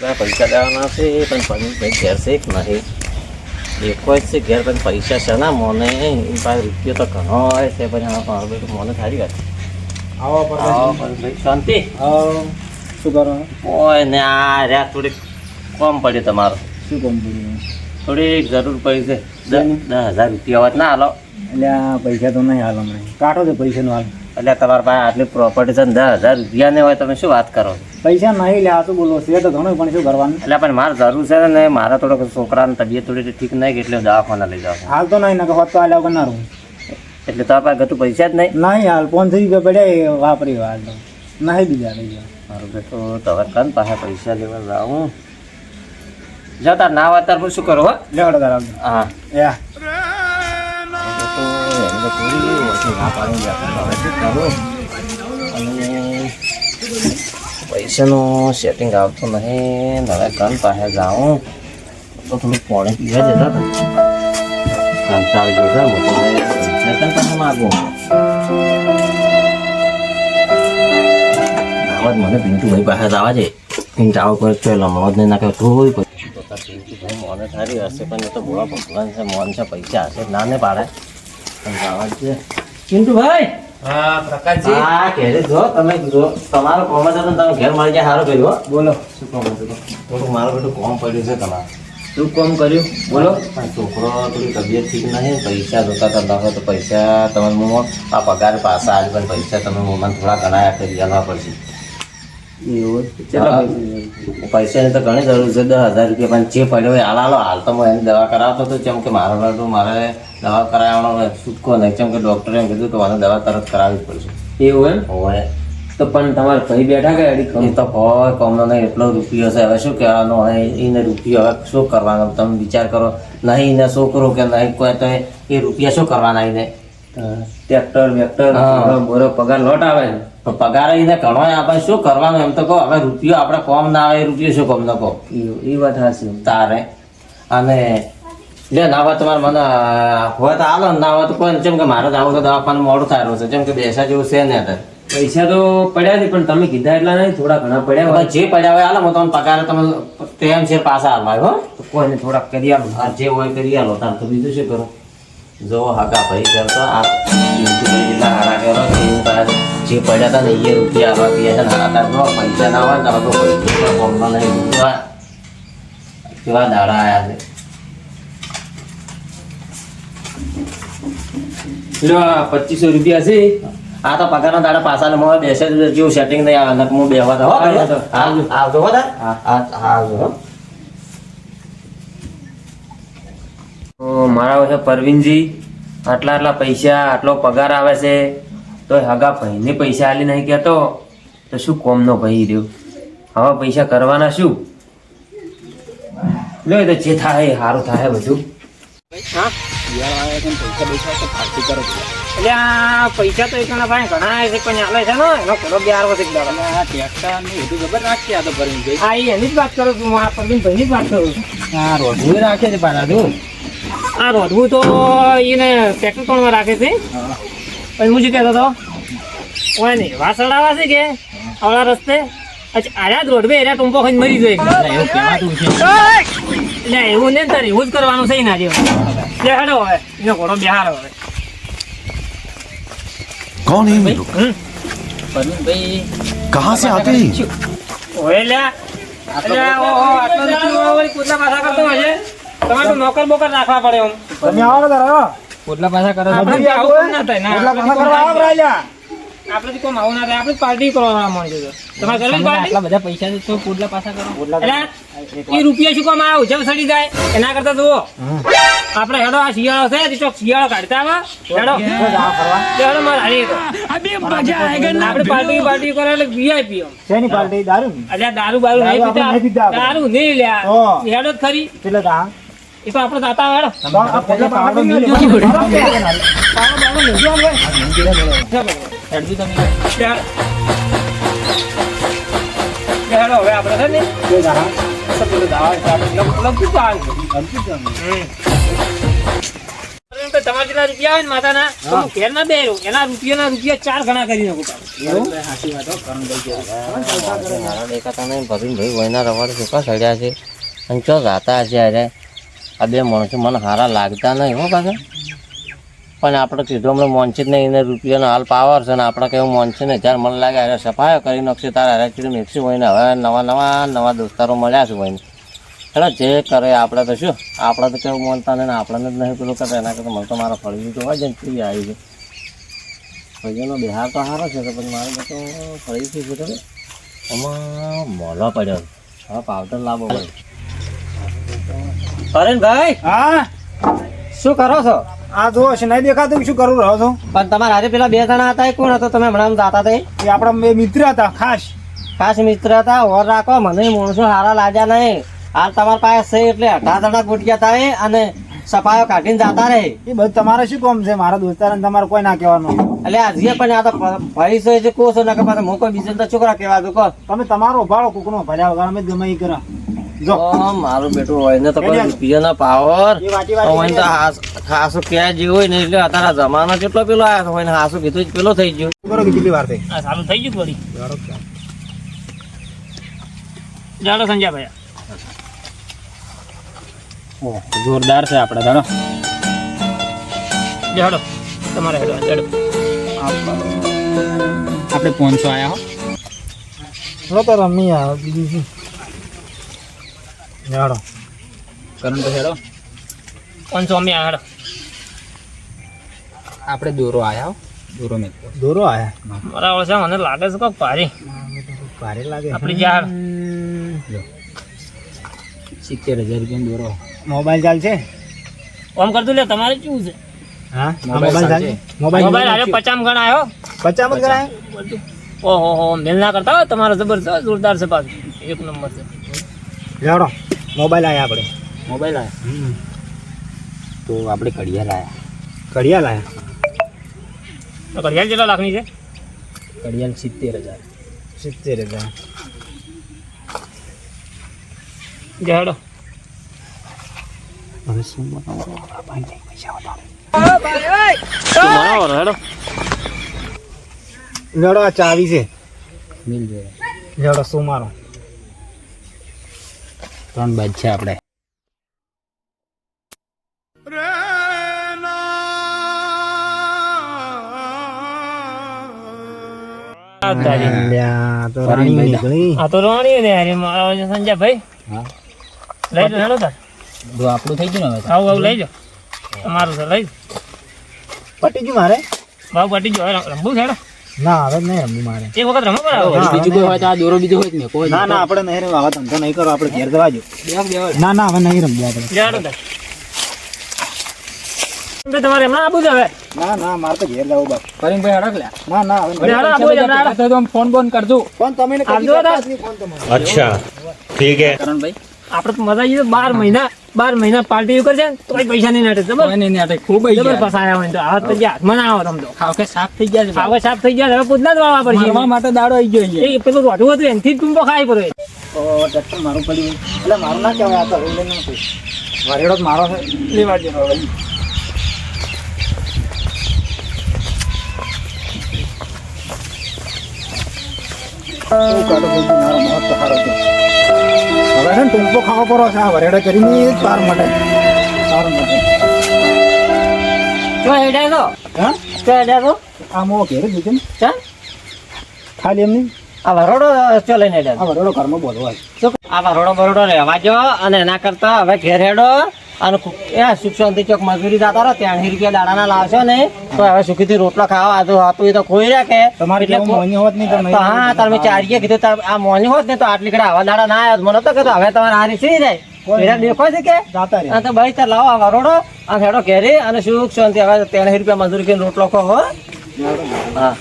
બધા પૈસા દેવાના છે પણ ઘેર છે કે નહીં. દેખો જ છે ઘેર પણ પૈસા છે ના મોને એ પાસે રૂપિયો તો ઘણો હોય છે પણ એના મારું બેટું મને સારી વાત આવો પણ શાંતિ? આવો. શું કરો? ઓય ને આ રહ્યા થોડીક કોમ પડ્યું તમારું. શું કોમ પડ્યું થોડીક જરૂર પડી છે. દસ હજાર રૂપિયા વાત ના હાલો. એટલે આ પૈસા તો નહીં હાલ હમણાં. કાઢો તો પૈસાનો હાલ. એટલે તમારા પાસે આટલી પ્રોપર્ટી છે દસ હજાર રૂપિયા ને હોય તમે શું વાત કરો? પૈસા નહીં લે આ તો બોલો છે તો ઘણું પણ શું કરવાનું? એટલે પણ મારે જરૂર છે ને મારા થોડોક છોકરાની તબિયત થોડી ઠીક નહીં એટલે દવાખાના લઈ જાવ હાલ તો નહીં નકર હોત તો હાલ ના હું એટલે તો આપણે ગતું પૈસા જ નહીં? નહીં હાલ પાંચસો રૂપિયા પડ્યા વાપરી હાલ તો. નહીં બીજા પૈસા મારું બેટો તમે કન પાસે પૈસા લેવા જાઉં? જતા તાર ના વાત તાર શું કરો હા? હા. એમને થોડી ઓછી ના પાડી હવે શું કરું અને પૈસાનું સેટિંગ આવતું નહીં. હવે કન પાસે જાઉં. તો થોડું પાણી પીવા જતા હતા. કંટાળી ગયો છે હું તો હવે પૈસા કન પાસે માગું? આવાજ મને પિન્ટુભાઈ પાસે જ આવવા છે પિંટાળો પર પેલો મોજ નહીં નાખ્યો તોય પછી પિન્ટુભાઈ, મોને સારી હશે પણ તો ભોળા ભગવાન છે, મોન છે, પૈસા હશે ના ને પાડે. પણ ભાઈ? હા પ્રકાશજી. હા ઘેરે જો તમે જો તમારો કોમ છે તમે ઘેર મળી જાય સારું કર્યું હો. બોલો. શું કોમ હતું થોડુંક મારું બધું કોમ પડ્યું છે તમારે. શું કોમ કર્યું? બોલો. છોકરો થોડી તબિયત ઠીક નહીં પૈસા જોતા હતા તો પૈસા તમે હું આ પગાર પાછા આવી પણ પૈસા તમે મને થોડા ઘણા આપી દેવા પડશે. પૈસાની તો ઘણી જરૂર છે દસ હજાર રૂપિયા પણ જે પડ્યો હોય હાલ હાલો હાલ તો હું એની દવા કરાવતો હતો જેમ કે મારો મારે દવા કરાવવાનો છૂટકો નહીં જેમ કે ડૉક્ટરે એમ કીધું કે મને દવા તરત કરાવવી પડશે. એવું એમ? હોય તો પણ તમારે ભાઈ બેઠા કે અડી એ તો હોય કોમનો નહીં એટલો રૂપિયો છે. હવે શું કહેવાનો? હોય એને રૂપિયો હવે શું કરવાનો? તમે વિચાર કરો નહીં એને છોકરો કે નહીં કોઈ તો એ રૂપિયા શું કરવાના એને? ટ્રેક્ટર વેક્ટર બોરો પગાર લોટ આવે ને? તો પગાર એને ઘણો આપણે શું કરવાનું? એમ તો કહો હવે રૂપિયો આપણે કોમ ના આવે એ રૂપિયો શું કોમ ન કહો? એ- વાત હાચી તારે. અને લે નાવા તમારે મને હોય તો હાલો નાવા તો પણ જેમ કે મારે આવું તો દવાખાનું મોડું થાય છે. જેમ કે બેસા જેવું છે ને અત્યારે. પૈસા તો પડ્યા નહીં પણ તમે કીધા એટલા નહીં થોડા ઘણા પડ્યા હોય. જે પડ્યા હોય હાલો હું તમને પગાર તમે તેમ છે પાછા હાલવા હો. કોઈને થોડાક કરી આલો. આ જે હોય કરી આલો. તાર તો બીજું શું કરો? જો હાકા ભાઈ કરતો આ પિન્ટુભાઈ હારા કરો જે પડ્યા હતા ને એ રૂપિયા આવા પીએ છે હારા તાર પૈસા ના હોય તારો તો કોઈ પૈસા કોમનો નહીં કેવા દાડા આવ્યા છે લો આ પચીસો રૂપિયા છે. આ તો પગારના દાડા પાછા મોં બેસે જેવું સેટિંગ નહીં આવે નકમું બેહવા તો હો હા, હા. આવજો હો હા. હા હા, હો મારા છે પરવીનજી આટલા આટલા પૈસા આટલો પગાર આવે છે. તો હગા ભાઈને પૈસા આલી નહીં કહેતો. તો શું કોમનો ભાઈ રહ્યો? હવે પૈસા કરવાના શું? લો એ તો જે થાય સારું થાય બધું. એટલે આ પૈસા તો એકના ભાઈ ઘણા આવે છે પણ ચાલે છે ને એનો ઘણો બ્યાર વધે હા એ એની જ વાત કરું છું હું આ પરવીન ભાઈની જ વાત કરું છું. રાખે છે પાછા આ રોધવું તો એને પેટ્રોલ પંપમાં રાખે છે. પછી હું શું કહેતો હતો? ઓય નહીં વાસણાવા છે કે? આવડા રસ્તે? આડા રોડવે એરા ટુંપો ખાઈને મરી જોઈએ એવું કહેવાતું છે એટલે એવું ને તારે એવું જ કરવાનું છે એના જેવું. એટલે હેડો હવે. એનો ઘોડો બિહાર હવે. કોણ હે મિત્રો પરવીન ભાઈ કહા સે આતે? હે ઓએ લે એટલે ઓહો આટલો નીચે ઓલી કુતલા પાછા કરતો હશે તમારે નોકર બોકર રાખવા પડે ઓમ તમે આવો તારા કોટલા પાછા કરો છો. કોટલા પાછા કરવા આવો રાજા આપણે તો કોઈ આવું ના થાય. આપણે પાર્ટી કરવા માણસો છો. તમારે કરવી પાર્ટી? આટલા બધા પૈસા તો પોટલા પાછા કરો. એટલે એ રૂપિયા શું કામ આવે? ઉજવ સડી જાય. એના કરતા જુઓ. આપણે હેડો આ શિયાળો છે. તે શિયાળો કાઢતા આવે. હેડો. હેડો મારે હારી તો. આપણે પાર્ટી પાર્ટી કરે એટલે વીઆઈપી શેની પાર્ટી? દારૂ ની? દારૂ બારૂ નહીં દારૂ આપણે નહીં પીતા પીતા. દારૂ નહીં લ્યા. હેડો ખરી. એટલે તા. એ તો આપણે જાતા હેડો. તો આ પેલા પાવડો પાવડો બાવડો નહીં જોવાનું હોય. ચાલો. હેડજો તમે હેડો. હવે આપણે છે ને તારા. દાવા લગતું તો આવે છે. સમજી ગયો ને? હમ. તો તમારે જેટલા રૂપિયા હોય ને માતાના તો હું ઘેર ના બેરો એના રૂપિયાના રૂપિયા ચાર ગણા કરી નાખું. મારા નહીં ભરીને ભાઈ વયના રવાડ શું સડ્યા છે અને ચો ગાતા છે અરે આ બે માણસો મને સારા લાગતા નહીં હો પાછા પણ આપણે કીધું હમણાં મોનસી જ નહીં એને રૂપિયાનો હાલ પાવર છે ને આપણે કેવું મોનસી ને જ્યારે મને લાગે અરે સફાયો કરી નાખશે તારા હરે ચીડી મેક્સી હોય ને હવે નવા નવા નવા દોસ્તારો મળ્યા છે હોય એટલે જે કરે આપણે તો શું? આપણે તો કેવું માનતા ને આપણને જ નહીં પેલું કરે એના કરતાં મને તો મારો ફળિયું તો હોય ને આવી છે ફળિયાનો બિહાર તો સારો છે તો પછી મારે તો ફળી થઈ ગયું આમાં મોલો પડ્યો. હવે પાવડર લાવવો પડે ભાઈ હા? શું કરો છો? આ જો છે નહીં દેખાતું શું કરું રહ્યો છો? પણ તમારા હારે પેલા બે જણા હતા એ કોણ હતો? તમે હમણાં જાતા હતા એ? આપણા બે મિત્ર હતા ખાસ. ખાસ મિત્ર હતા ઓર રાખો મને માણસો હારા લાગ્યા નહીં. હાલ તમારા પાસે છે એટલે અઢાર જણા ગોઠિયા થાય અને સફાયો કાઢીને જાતા રહે. એ બધું તમારે શું કામ છે? મારા દોસ્તાર તમારે કોઈ ના કહેવાનું. એટલે આજે પણ આ તો ભાઈ છે કોસો ના કે હું કોઈ બીજા છોકરા કહેવા દો તમે તમારો ભાડો કુકનો ભર્યા વગર અમે ગમે એ કરા. જો. ઓ, મારું બેટું તો પાવર. હોય તો હાસ- ક્યાં જેવું હોય ને એટલે અત્યારે જમાનો કેટલો પેલો આવ્યો હોય ને હાસું કીધું જ પેલો થઈ ગયો. બરો કેટલી વાર થઈ? સારું થઈ ગયું વળી જાડો સંજ્યા જોરદાર છે આપણે જાડો. તમારે હેડો જાડો. આપણે પોનસો આયા હો. લો તો રમી આવે બીજું કરણ તો હેડો. પાંચસો અમે હેડો. આપણે દોરો આયા હો. દોરો મેં દોરો આયા. મારા ઓળસા મને લાગે છે કોક ભારી. ભારે લાગે. આપણી યાર સિત્તેર હજાર રૂપિયાનો દોરો. મોબાઈલ ચાલશે ઓમ કરતું લે તમારે શું છે? હા? મોબાઈલ ચાલશે. મોબાઈલ મોબાઈલ આજે પચામ ગણા આવ્યો પચાસ જ કરાય ઓહો હો મેલ ના કરતા હોય તમારો જબરદસ્ત જોરદાર છે પાછું. એક નંબર છે. જાડો મોબાઈલ આવ્યા આપણે. મોબાઈલ આવ્યા તો આપણે કડિયા લાયા કડિયા લાયા તો ઘડિયાળ કેટલા લાખની છે? કડિયાલ સિત્તેર હજાર. સિત્તેર હજાર. જાડો હવે શું બનાવો ભાઈ પૈસા બતાવો હેડો. લડો આ ચાવી છે. મિલ જોડે. લડો શું મારો? ત્રણ બાજ છે આપણે. પટી ગયું મારે? ભાવ પટી ગયો. રમવું છે હેડો. ના હવે જ નહીં રમવું મારે. એક વખત રમો બરાબર. હા. બીજું કોઈ હોય તો આ દોરો બીજો હોય જ નહીં કોઈ ના ના આપણે નહીં રમવા હવે ધંધો નહીં કરો આપણે ઘેર જવા જો ના ના હવે નહીં રમવું આપણે. જાડો તાર બે તમારે હમણાં આપવું છે હવે ના ના મારે તો ઘેર જવું બસ કરીને ભાઈ હડક લ્યા ના ના હવે નહીં. જાડો આપવું છે હમણાં તો આમ ફોન બોન કરજો. ફોન તમે ને આપજો તાર. કરણભાઈ? આપણે તો મજા આવી જાય બાર મહિના બાર મહિના પાર્ટી કરશે તોય પૈસા નહીં નાટે. જબર? કોઈ નહીં નહીં, ખૂબ જબર ફસાયા હોય તો. આ તો જ્યાં મને આવો તમ તો. ખાવ કે સાફ થઈ ગયા છે હવે સાફ થઈ ગયા હવે પૂતના જ વાવા પડશે. એમાં માટે દાડો આવી ગયો. એ પેલું રોટું હતું એનથી જ ટૂંપો ખાઈ પડે ઓ ટ્રેક્ટર મારું પડી એટલે મારું ના કહેવાય આ તો લઈને નથી વરેડો જ મારો છે. લેવા દે હવે. શું કાઢો બધું મારો મોત તો સારો છે. હવે છે ને ટૂંપો ખાવો પડો છે. આ વરેડા કરીને પાર માટે. સારું માટે. તો હેડ્યા તો હા? તો હેડ્યા તો આ મો ઘેર ને ચાલ ખાલી એમની? આ વરોડો ચો લઈને આ વરેડો ઘરમાં બોલવા આ વરોડો બરોડો રહેવા જો અને એના કરતા હવે ઘેર હેડો. અને એ સુખ શાંતિ ચોક મજૂરી જતા રહો ત્યાંસી રૂપિયા દાડાના લાવશો ને તો હવે સુખીથી રોટલો ખાવા આ તો હતું એ તો ખોઈ રાખે. તમારે એટલે જેવું હોત નહીં તો હા તમે ચારીએ કીધું તાર આ મોની હોત ને તો આટલી કડા આવા દાડા ના આવ્યો મને તો કીધું હવે તમારે હારી સી જાય દેખો છે કે? તો ભાઈ તાર લાવો આ વરોડો અને હેડો ઘેરી અને સુખ શાંતિ. હવે ત્રણ રૂપિયા મજૂરી કરીને રોટલો ખો હો. હા.